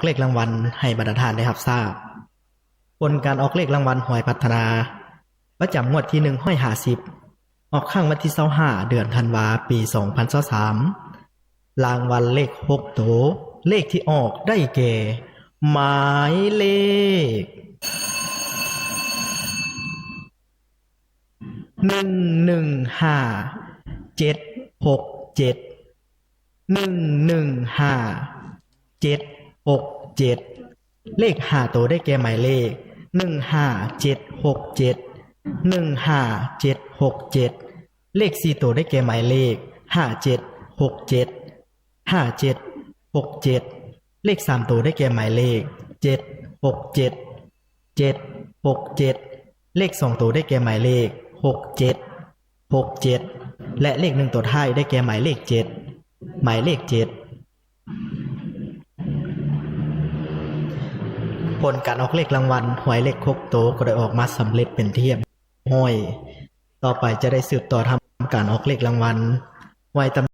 อกเลขรางวัลให้บรรดาทานได้รับทราบผลการออกเลขรางวัลหวยพัฒนา ประจำงวดที่หนึ่งห้อยหาสิบออกข้างวันที่เสาห้าเดือนธันวาปีสองพันสามรางวัลเลขหกโตวเลขที่ออกได้แก่ หมายเลขหนึ่งหนึ่งห้าเจ็ดหกเจ็ดหนึ่งหนึ่งห้าเจ็ด หกเจ็ดเลขห้าตัวได้แก่หมายเลขหนึ่งห้าเจ็ดหกเจ็ดหนึ่งห้าเจ็ดหกเจ็ดเลขสี่ตัวได้แก่หมายเลขห้าเจ็ดหกเจ็ดห้าเจ็ดหกเจ็ดเลขสามตัวได้แก่หมายเลขเจ็ดหกเจ็ดเจ็ดหกเจ็ดเลขสองตัวได้แก่หมายเลขหกเจ็ดหกเจ็ดและเลขหนึ่งตัวท้ายได้แก่หมายเลขเจ็ดหมายเลขเจ็ด ผลการออกเลขรางวัลหวยเลขครบโตก็ได้ออกมาสำเร็จเป็นเทียบห้อย ต่อไปจะได้สืบต่อทำการออกเลขรางวัลหวยตำ